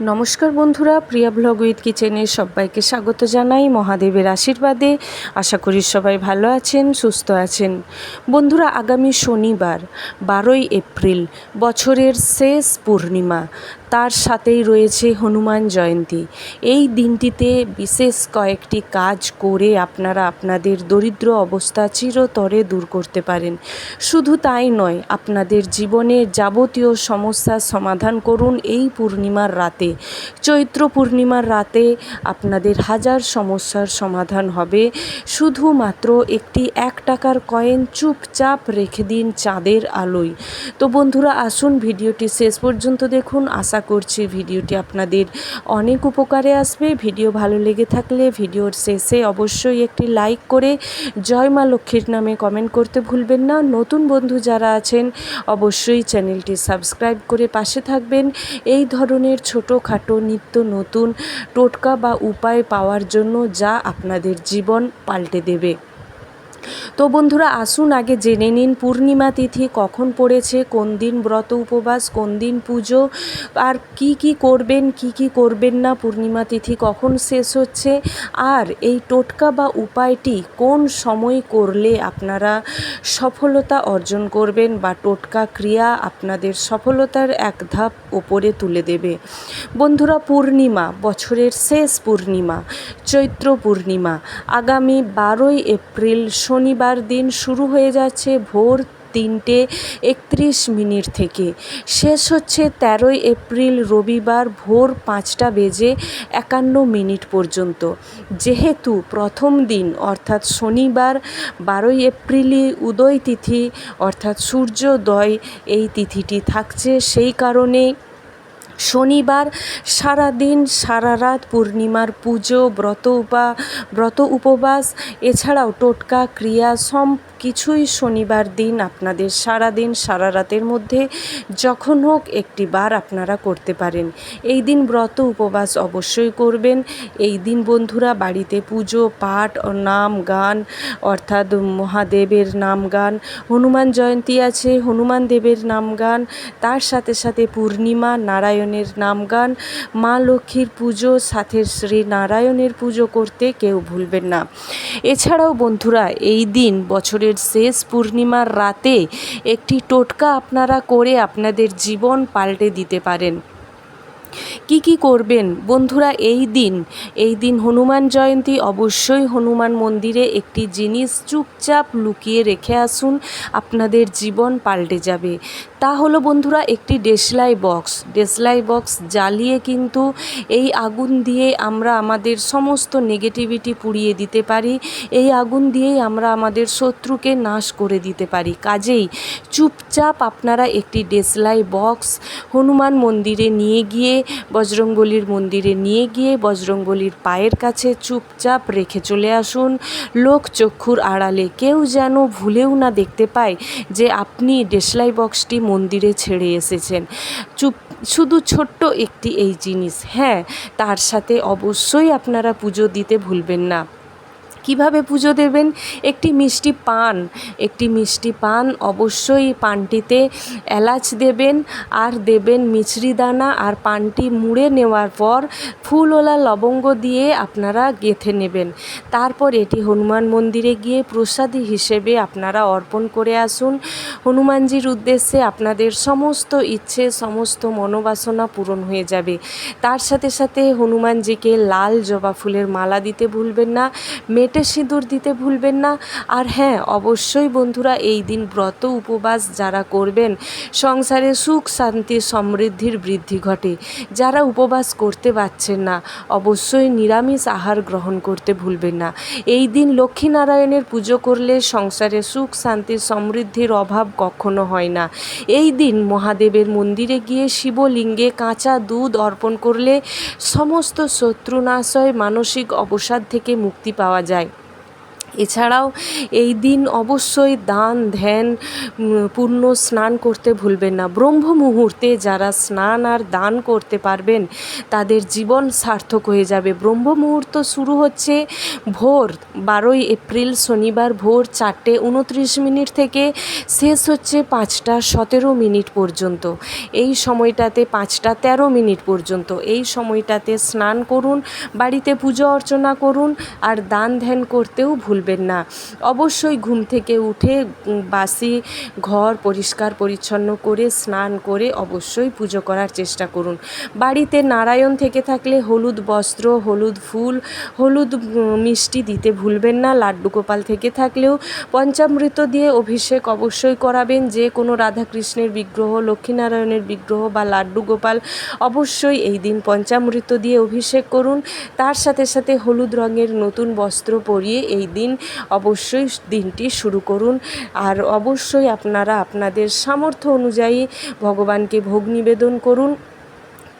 নমস্কার বন্ধুরা, প্রিয়া blog with কিচেনে সবাইকে স্বাগত জানাই মহাদেবের আশীর্বাদে। আশা করি সবাই ভালো আছেন, সুস্থ আছেন। বন্ধুরা, আগামী শনিবার, বারোই এপ্রিল, বছরের শেষ পূর্ণিমা। তার সাথেই রয়েছে হনুমান জয়ন্তী। এই দিনটিতে বিশেষ কয়েকটি কাজ করে আপনারা আপনাদের দরিদ্র অবস্থা চিরতরে দূর করতে পারেন। শুধু তাই নয়, আপনাদের জীবনে যাবতীয় সমস্যার সমাধান করুন এই পূর্ণিমার রাতে। চৈত্র পূর্ণিমার রাতে আপনাদের হাজার সমস্যার সমাধান হবে। শুধুমাত্র একটি এক টাকার কয়েন চুপচাপ রেখে দিন চাঁদের আলোয়। তো বন্ধুরা, আসুন ভিডিওটি শেষ পর্যন্ত দেখুন। আশা করছি ভিডিওটি আপনাদের অনেক উপকারে আসবে। ভিডিও ভালো লেগে থাকলে ভিডিওর শেষে অবশ্যই একটি লাইক করে জয় মা লক্ষ্মীর নামে কমেন্ট করতে ভুলবেন না। নতুন বন্ধু যারা আছেন, অবশ্যই চ্যানেলটি সাবস্ক্রাইব করে পাশে থাকবেন। এই ধরনের ছোটোখাটো নিত্য নতুন টোটকা বা উপায় পাওয়ার জন্য যা আপনাদের জীবন পাল্টে দেবে। তো বন্ধুরা, আসুন আগে জেনে নিন পূর্ণিমা তিথি কখন পড়েছে, কোন দিন ব্রত উপবাস, কোন দিন পুজো, আর কি কি করবেন, কি কি করবেন না, পূর্ণিমা তিথি কখন শেষ হচ্ছে, আর এই টোটকা বা উপায়টি কোন সময় করলে আপনারা সফলতা অর্জন করবেন বা টোটকা ক্রিয়া আপনাদের সফলতার এক ধাপ ওপরে তুলে দেবে। বন্ধুরা, পূর্ণিমা, বছরের শেষ পূর্ণিমা, চৈত্র পূর্ণিমা, আগামী বারোই এপ্রিল শনিবার দিন শুরু হয়ে যাচ্ছে ভোর তিনটে একত্রিশ মিনিট থেকে। শেষ হচ্ছে তেরোই এপ্রিল রবিবার ভোর পাঁচটা বেজে একান্ন মিনিট পর্যন্ত। যেহেতু প্রথম দিন, অর্থাৎ শনিবার বারোই এপ্রিলই উদয় তিথি, অর্থাৎ সূর্যোদয় এই তিথিটি থাকছে, সেই কারণেই শনিবার সারা দিন সারা রাত পূর্ণিমার পুজো, ব্রত উপা, ব্রত উপবাস, এছাড়াও টোটকা, ক্রিয়া সব কিছুই শনিবার দিন আপনাদের সারা দিন সারা রাতের মধ্যে যখন হোক একটি বার আপনারা করতে পারেন। এই দিন ব্রত উপবাস অবশ্যই করবেন। এই দিন বন্ধুরা বাড়িতে পুজো, পাঠ, ও নাম গান, অর্থাৎ মহাদেবের নাম গান, হনুমান জয়ন্তী আছে, হনুমান দেবের নাম গান, তার সাথে সাথে পূর্ণিমা, নারায়ণের নাম গান, মা লক্ষ্মীর পুজো, সাথে শ্রী নারায়ণের পুজো করতে কেউ ভুলবেন না। এছাড়াও বন্ধুরা, এই দিন বছরের শেষ পূর্ণিমার রাতে একটি টোটকা আপনারা করে আপনাদের জীবন পাল্টে দিতে পারেন। কি কি করবেন? বন্ধুরা, এই দিন এই দিন হনুমান জয়ন্তী, অবশ্যই হনুমান মন্দিরে একটি জিনিস চুপচাপ লুকিয়ে রেখে আসুন, আপনাদের জীবন পাল্টে যাবে। তা হলো বন্ধুরা, একটি দেশলাই বক্স। দেশলাই বক্স জ্বালিয়ে কিন্তু এই আগুন দিয়ে আমরা আমাদের সমস্ত নেগেটিভিটি পুড়িয়ে দিতে পারি, এই আগুন দিয়েই আমরা আমাদের শত্রুকে নাশ করে দিতে পারি। কাজেই চুপচাপ আপনারা একটি দেশলাই বক্স হনুমান মন্দিরে নিয়ে গিয়ে বজরংবলির মন্দিরে নিয়ে গিয়ে বজরঙ্গলির পায়ের কাছে চুপচাপ রেখে চলে আসুন। লোক চক্ষুর আড়ালে কেউ যেন ভুলেও না দেখতে পায় যে আপনি ডেসলাই বক্সটি মন্দিরে ছেড়ে এসেছেন। চুপ, শুধু ছোট্ট একটি এই জিনিস হ্যাঁ তার সাথে অবশ্যই আপনারা পুজো দিতে ভুলবেন না। কীভাবে পুজো দেবেন? একটি মিষ্টি পান, একটি মিষ্টি পান অবশ্যই পানটিতে এলাচ দেবেন, আর দেবেন মিছরি দানা, আর পানটি মুড়ে নেওয়ার পর ফুলওলা লবঙ্গ দিয়ে আপনারা গেঁথে নেবেন। তারপর এটি হনুমান মন্দিরে গিয়ে প্রসাদী হিসেবে আপনারা অর্পণ করে আসুন। হনুমানজির উদ্দেশ্যে আপনাদের সমস্ত ইচ্ছে, সমস্ত মনোবাসনা পূরণ হয়ে যাবে। তার সাথে সাথে হনুমানজিকে লাল জবা ফুলের মালা দিতে ভুলবেন না। মেটে সিঁদুর দিতে ভুলবেন না। আর হ্যাঁ অবশ্যই বন্ধুরা, এই দিন ব্রত উপবাস যারা করবেন, সংসারে সুখ, শান্তি, সমৃদ্ধির বৃদ্ধি ঘটে। যারা উপবাস করতে পারছেন না, অবশ্যই নিরামিষ আহার গ্রহণ করতে ভুলবেন না। এই দিন লক্ষ্মীনারায়ণের পুজো করলে সংসারে সুখ, শান্তি, সমৃদ্ধির অভাব কখনো হয় না। এই দিন মহাদেবের মন্দিরে গিয়ে শিবলিঙ্গে কাঁচা দুধ অর্পণ করলে সমস্ত শত্রুনাশয়, মানসিক অবসাদ থেকে মুক্তি পাওয়া যায়। এছাড়াও এই দিন অবশ্যই দান, ধ্যান পূর্ণ স্নান করতে ভুলবেন না। ব্রহ্ম মুহূর্তে যারা স্নান আর দান করতে পারবেন, তাদের জীবন সার্থক হয়ে যাবে। ব্রহ্ম মুহূর্ত শুরু হচ্ছে ভোর বারোই এপ্রিল, শনিবার ভোর চারটে উনত্রিশ মিনিট থেকে, শেষ হচ্ছে পাঁচটা সতেরো মিনিট পর্যন্ত। এই সময়টাতে পাঁচটা তেরো মিনিট পর্যন্ত। এই সময়টাতে স্নান করুন, বাড়িতে পুজো অর্চনা করুন আর দান, ধ্যান করতেও ভুলবেন না। অবশ্যই ঘুম থেকে উঠে বাসি ঘর পরিষ্কার পরিচ্ছন্ন করে, স্নান করে অবশ্যই পুজো করার চেষ্টা করুন। বাড়িতে নারায়ণ থেকে থাকলে হলুদ বস্ত্র, হলুদ ফুল, হলুদ মিষ্টি দিতে ভুলবেন না। লাড্ডু গোপাল থেকে থাকলেও পঞ্চামৃত দিয়ে অভিষেক অবশ্যই করাবেন। যে কোনো রাধাকৃষ্ণের বিগ্রহ, লক্ষ্মীনারায়ণের বিগ্রহ বা লাড্ডু গোপাল অবশ্যই এই দিন পঞ্চামৃত দিয়ে অভিষেক করুন। তার সাথে সাথে হলুদ রঙের নতুন বস্ত্র পরিয়ে এই দিন অবশ্যই দিনটি শুরু করুন। আর অবশ্যই আপনারা আপনাদের সামর্থ্য অনুযায়ী ভগবানকে ভোগ নিবেদন করুন।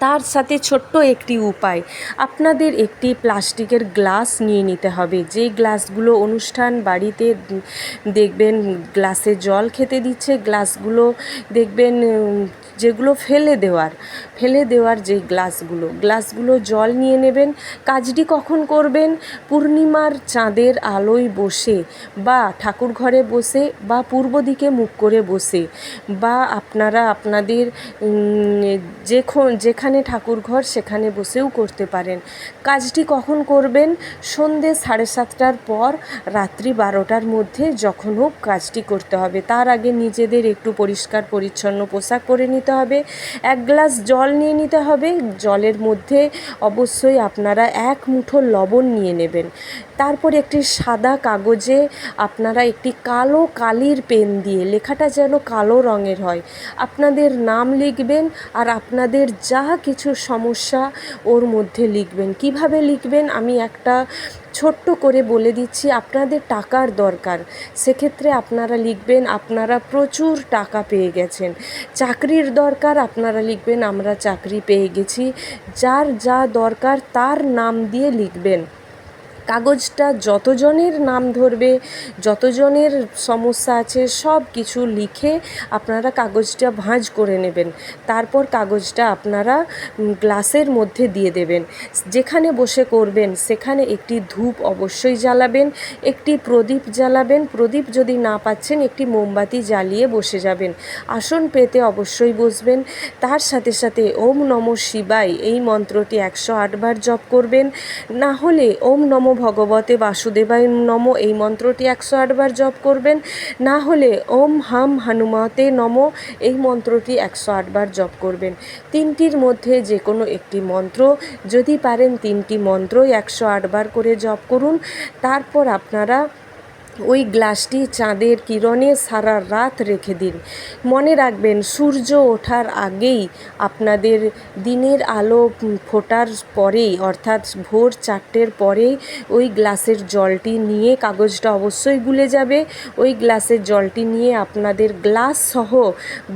তার সাথে ছোট্ট একটি উপায়। আপনাদের একটি প্লাস্টিকের গ্লাস নিয়ে নিতে হবে। যেই গ্লাসগুলো অনুষ্ঠান বাড়িতে দেখবেন গ্লাসে জল খেতে দিচ্ছে, গ্লাসগুলো দেখবেন যেগুলো ফেলে দেওয়ার ফেলে দেওয়ার যে গ্লাসগুলো গ্লাসগুলো জল নিয়ে নেবেন। কাজটি কখন করবেন? পূর্ণিমার চাঁদের আলোয় বসে বা ঠাকুর ঘরে বসে বা পূর্ব দিকে মুখ করে বসে বা আপনারা আপনাদের যেখন যেখানে ঠাকুর ঘর সেখানে বসেও করতে পারেন। কাজটি কখন করবেন? সন্ধে সাড়ে সাতটার পর, রাত্রি বারোটার মধ্যে যখন হোক কাজটি করতে হবে। তার আগে নিজেদের একটু পরিষ্কার, পরিচ্ছন্ন পোশাক পরে নিতে হবে। এক গ্লাস জল নিয়ে নিতে হবে। জলের মধ্যে অবশ্যই আপনারা এক মুঠো লবণ নিয়ে নেবেন। তারপর একটি সাদা কাগজে আপনারা একটি কালো কালির পেন দিয়ে, লেখাটা যেন কালো রঙের হয়, আপনাদের নাম লিখবেন আর আপনাদের যা কিছু সমস্যা ওর মধ্যে লিখবেন। কীভাবে লিখবেন আমি একটা ছোট্ট করে বলে দিচ্ছি, আপনাদের টাকার দরকার। সেক্ষেত্রে আপনারা লিখবেন, আপনারা প্রচুর টাকা পেয়ে গেছেন। চাকরির দরকার, আপনারা লিখবেন, আমরা চাকরি পেয়ে গেছি। যার যা দরকার তার নাম দিয়ে লিখবেন। কাগজটা যতজনের নাম ধরবে, যতজনের সমস্যা আছে, সব কিছু লিখে আপনারা কাগজটা ভাঁজ করে নেবেন। তারপর কাগজটা আপনারা গ্লাসের মধ্যে দিয়ে দেবেন। যেখানে বসে করবেন, সেখানে একটি ধূপ অবশ্যই জ্বালাবেন, একটি প্রদীপ জ্বালাবেন। প্রদীপ যদি না পাচ্ছেন, একটি মোমবাতি জ্বালিয়ে বসে যাবেন। আসন পেতে অবশ্যই বসবেন। তার সাথে সাথে ওম নম শিবায় এই মন্ত্রটি একশো আটবার জপ করবেন। না হলে ওম নম ভগবতে বাসুদেবায় নম। এই মন্ত্রটি একশো আটবার জপ করবেন। না হলে ওম হাম হনুমতে নম। এই মন্ত্রটি একশো আটবার জপ করবেন। তিনটির মধ্যে যে কোনো একটি মন্ত্র, যদি পারেন তিনটি মন্ত্রই একশো আটবার করে জপ করুন। তারপর আপনারা ওই গ্লাসটি চাঁদের কিরণে সারা রাত রেখে দিন। মনে রাখবেন, সূর্য ওঠার আগেই আপনাদের দিনের আলো ফোটার পরেই, অর্থাৎ ভোর চারটের পরেই ওই গ্লাসের জলটি নিয়ে কাগজটা অবশ্যই গুলে যাবে। ওই গ্লাসের জলটি নিয়ে আপনাদের গ্লাস সহ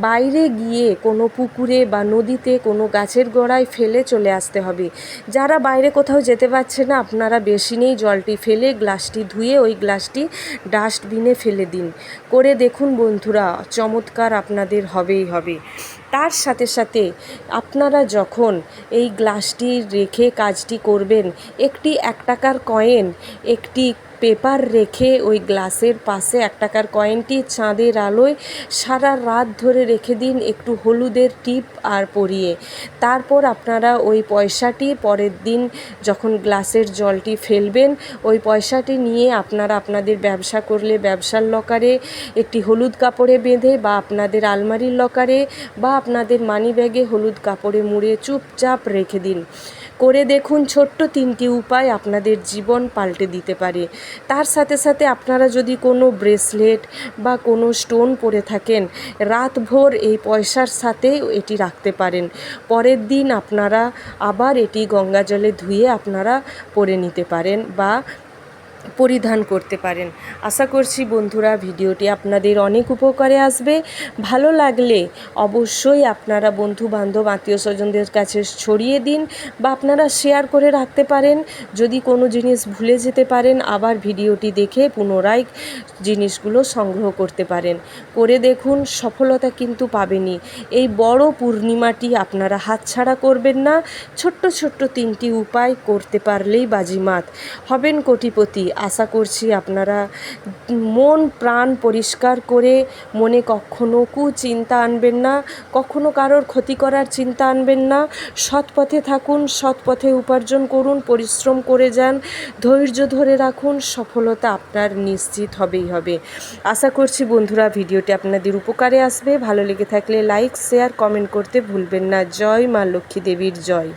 বাইরে গিয়ে কোনো পুকুরে বা নদীতে কোনো গাছের গোড়ায় ফেলে চলে আসতে হবে। যারা বাইরে কোথাও যেতে পারছে না, আপনারা বেশি নেই জলটি ফেলে গ্লাসটি ধুয়ে ওই গ্লাসটি ডাস্টবিনে ফেলে দিন। করে দেখুন বন্ধুরা, চমৎকার আপনাদের হবেই হবে। তার সাথে সাথে আপনারা যখন এই গ্লাসটি রেখে কাজটি করবেন, একটি এক টাকার কয়েন, একটি পেপার রেখে ওই গ্লাসের পাশে এক টাকার কয়েনটি চাঁদের আলোয় সারা রাত ধরে রেখে দিন একটু হলুদের টিপ আর পরিয়ে। তারপর আপনারা ওই পয়সাটি পরের দিন যখন গ্লাসের জলটি ফেলবেন, ওই পয়সাটি নিয়ে আপনারা আপনাদের ব্যবসা করলে ব্যবসার লকারে একটি হলুদ কাপড়ে বেঁধে বা আপনাদের আলমারির লকারে বা আপনাদের মানি ব্যাগে হলুদ কাপড়ে মুড়ে চুপচাপ রেখে দিন। করে দেখুন, ছোট্ট তিনটি উপায় আপনাদের জীবন পাল্টে দিতে পারে। তার সাথে সাথে আপনারা যদি কোনো ব্রেসলেট বা কোনো স্টোন পরে থাকেন, রাতভর এই পয়সার সাথে এটি রাখতে পারেন। পরের দিন আপনারা আবার এটি গঙ্গা জলে ধুয়ে আপনারা পরে নিতে পারেন বা পরিধান করতে পারেন। আশা করছি বন্ধুরা ভিডিওটি আপনাদের অনেক উপকারে আসবে। ভালো লাগলে অবশ্যই আপনারা বন্ধু বান্ধব আত্মীয় স্বজনদের কাছে ছড়িয়ে দিন বা আপনারা শেয়ার করে রাখতে পারেন। যদি কোনো জিনিস ভুলে যেতে পারেন, আবার ভিডিওটি দেখে পুনরায় জিনিসগুলো সংগ্রহ করতে পারেন। করে দেখুন, সফলতা কিন্তু পাবেনই। এই বড় পূর্ণিমাটি আপনারা হাতছাড়া করবেন না। ছোট্ট ছোট্ট তিনটি উপায় করতে পারলেই বাজিমাত। হবেন কোটিপতি। আশা করছি আপনারা মন, প্রাণ পরিষ্কার করে মনে কখনো কুচিন্তা আনবেন না, কখনো কারোর ক্ষতি করার চিন্তা আনবেন না। সৎ পথে থাকুন সৎ পথে উপার্জন করুন, পরিশ্রম করে যান, ধৈর্য ধরে রাখুন, সফলতা আপনার নিশ্চিত হবেই হবে। আশা করছি বন্ধুরা ভিডিওটি আপনাদের উপকারে আসবে। ভালো লেগে থাকলে লাইক, শেয়ার, কমেন্ট করতে ভুলবেন না। জয় মা লক্ষ্মী দেবীর জয়।